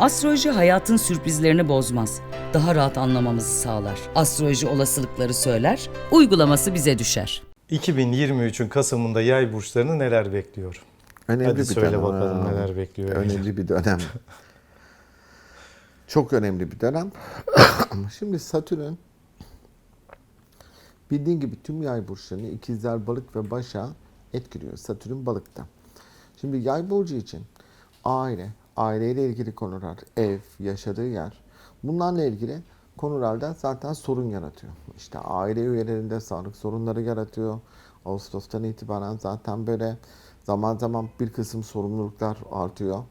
Astroloji hayatın sürprizlerini bozmaz. Daha rahat anlamamızı sağlar. Astroloji olasılıkları söyler, uygulaması bize düşer. 2023'ün Kasım'ında yay burçlarını neler bekliyor? Önemli Hadi bir söyle dönem. bakalım neler bekliyor. Önemli bir dönem. Çok önemli bir dönem. Şimdi Satürn bildiğin gibi tüm yay burçlarını ikizler, balık ve başa etkiliyor. Satürn balıkta. Şimdi yay burcu için aile, aileyle ilgili konular, ev, yaşadığı yer bunlarla ilgili konularda zaten sorun yaratıyor. İşte aile üyelerinde sağlık sorunları yaratıyor. Ağustos'tan itibaren zaten böyle zaman zaman bir kısım sorumluluklar artıyor.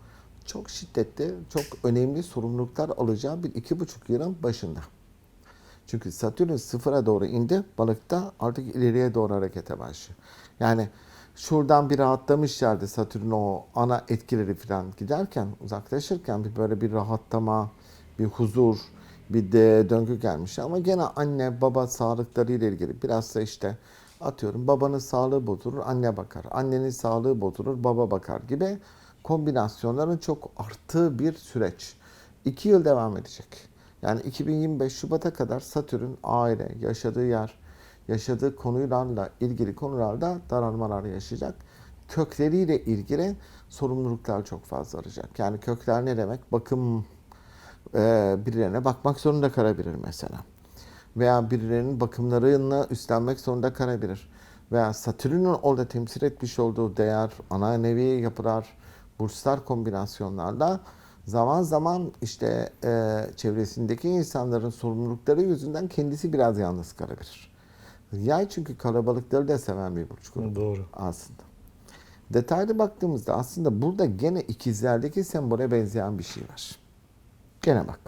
Çok şiddetli, çok önemli sorumluluklar alacağı bir iki buçuk yılın başında. Çünkü Satürn sıfıra doğru indi. Balıkta artık ileriye doğru harekete başlıyor. Yani şuradan bir rahatlamış yerde Satürn o ana etkileri falan giderken, uzaklaşırken bir böyle bir rahatlama, bir huzur, bir de döngü gelmiş. Ama gene anne baba sağlıkları ile ilgili biraz da işte atıyorum babanın sağlığı bozulur anne bakar. Annenin sağlığı bozulur baba bakar gibi kombinasyonların çok arttığı bir süreç. İki yıl devam edecek. Yani 2025 Şubat'a kadar Satürn aile, yaşadığı yer, yaşadığı konularla ilgili konularda daralmalar yaşayacak. Kökleriyle ilgili sorumluluklar çok fazla arayacak. Yani kökler ne demek? Bakım e, birilerine bakmak zorunda kalabilir mesela. Veya birilerinin bakımlarını üstlenmek zorunda kalabilir. Veya Satürn'ün orada temsil etmiş olduğu değer, ana nevi yapılar, burçlar kombinasyonlarla zaman zaman işte e, çevresindeki insanların sorumlulukları yüzünden kendisi biraz yalnız kalabilir. Yay çünkü kalabalıkları da seven bir burç grubu Doğru. aslında. Detaylı baktığımızda aslında burada gene ikizlerdeki sembole benzeyen bir şey var. Gene bak.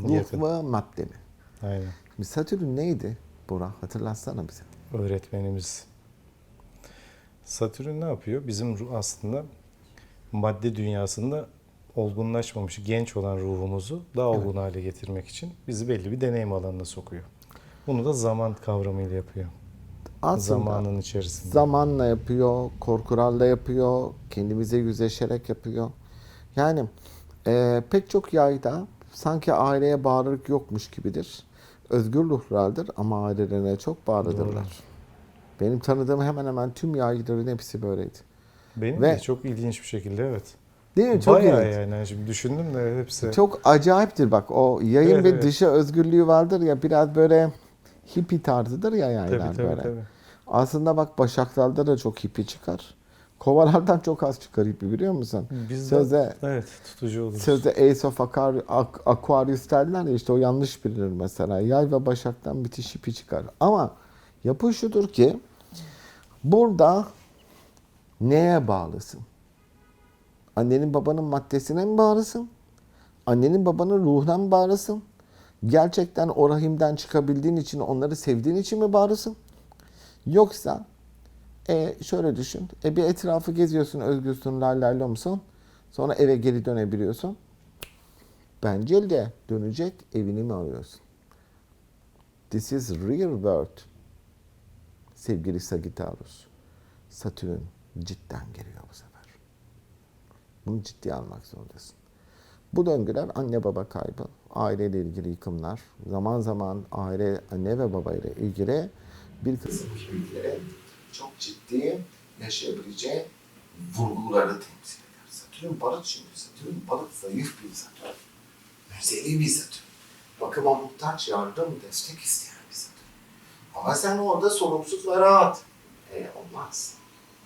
Ruh ve madde mi? Aynen. Şimdi Satürn neydi? Bora hatırlatsana bize. Öğretmenimiz. Satürn ne yapıyor? Bizim aslında madde dünyasında olgunlaşmamış, genç olan ruhumuzu daha olgun hale getirmek için bizi belli bir deneyim alanına sokuyor. Bunu da zaman kavramıyla yapıyor. Aslında Zamanın içerisinde. zamanla yapıyor, korkularla yapıyor, kendimize yüzleşerek yapıyor. Yani e, pek çok yayda sanki aileye bağlılık yokmuş gibidir. Özgür ruhlardır ama ailelerine çok bağlıdırlar. Doğru. Benim tanıdığım hemen hemen tüm yayların hepsi böyleydi. Benim Ve- de çok ilginç bir şekilde evet. Değil mi? Çok Bayağı ilginç. yani. Şimdi düşündüm de hepsi. Çok acayiptir bak o yayın Evet, ve evet. dışı özgürlüğü vardır ya biraz böyle hippie tarzıdır ya yaylar tabii, tabii, böyle. tabii. Aslında bak başaklarda da çok hippie çıkar. Kovalardan çok az çıkar hippie biliyor musun? Biz Sözde de evet tutucu oluruz. Sözde Ace of Ak- Aquarius derler ya işte o yanlış bilinir mesela. Yay ve Başak'tan müthiş ipi çıkar. Ama yapı şudur ki burada neye bağlısın? Annenin babanın maddesine mi bağlısın? Annenin babanın ruhuna mı bağlısın? Gerçekten o rahimden çıkabildiğin için onları sevdiğin için mi bağlısın? Yoksa e, şöyle düşün. E, bir etrafı geziyorsun, özgürsün, lay lay lomsun. Sonra eve geri dönebiliyorsun. Bence de dönecek evini mi arıyorsun? This is real world. Sevgili Sagittarius. Satürn cidden geliyor bu sefer. Bunu ciddiye almak zorundasın. Bu döngüler anne baba kaybı, aileyle ilgili yıkımlar, zaman zaman aile, anne ve baba ile ilgili bir kısım kimliklerin çok ciddi yaşayabileceği vurguları temsil eder. Satürn balık çünkü. Satürn balık zayıf bir Satürn. Müzeli bir Satürn. Bakıma muhtaç, yardım, destek isteyen bir Satürn. Ama sen orada sorumsuz ve rahat. E, olmaz.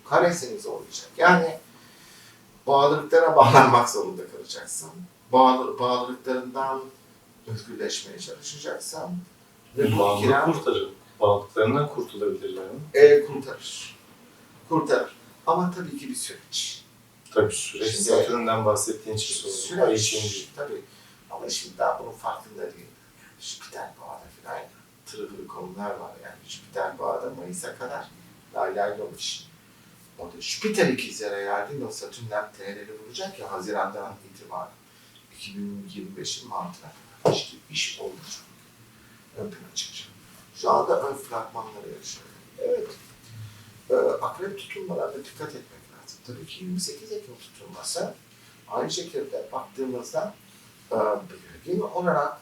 Karesiniz olacak. Yani bağlılıklara bağlanmak zorunda kalacaksın. Bağlı, bağlılıklarından özgürleşmeye çalışacaksan ve bu ikilem kurtarır. Bağlılıklarından kurtulabilirler mi? e, kurtarır. Kurtarır. Ama tabii ki bir süreç. Tabii süreç. Şimdi- Satürn'den bahsettiğin için sordum. Ay için Süreç. Tabii. Ama şimdi daha bunun farkında değil. Jüpiter bağda filan tırıvırı konular var. Yani Jüpiter bağda Mayıs'a kadar lay lay olmuş. O da Jüpiter ikizlere geldiğinde o Satürn'den TL'leri vuracak ya Haziran'dan itibaren. 2025'in Mart'ına kadar işte iş olacak. Ön plana çıkacak. Şu anda ön fragmanları yaşıyor. Evet. Ee, akrep tutulmalarına dikkat etmek lazım. Tabii ki 28 Ekim tutulması Aynı şekilde baktığımızda e, belirgin olarak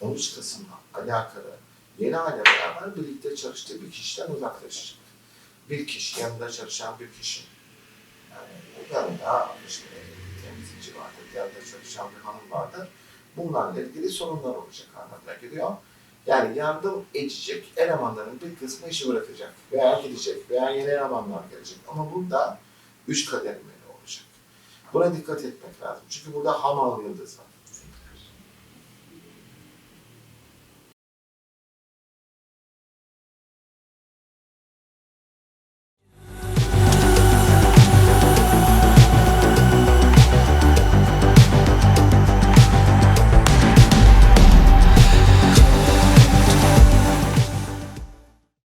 13 Kasım'la alakalı yeni aile beraber birlikte çalıştığı bir kişiden uzaklaşacak. Bir kişi yanında çalışan bir kişi. Yani yanında işte temizlikçi vardır, yanında çalışan bir hanım vardır. Bunlarla ilgili sorunlar olacak anlamına geliyor. Yani yardım edecek elemanların bir kısmı işi bırakacak veya gidecek veya yeni elemanlar gelecek. Ama burada üç kademeli olacak. Buna dikkat etmek lazım. Çünkü burada hamal yıldız var.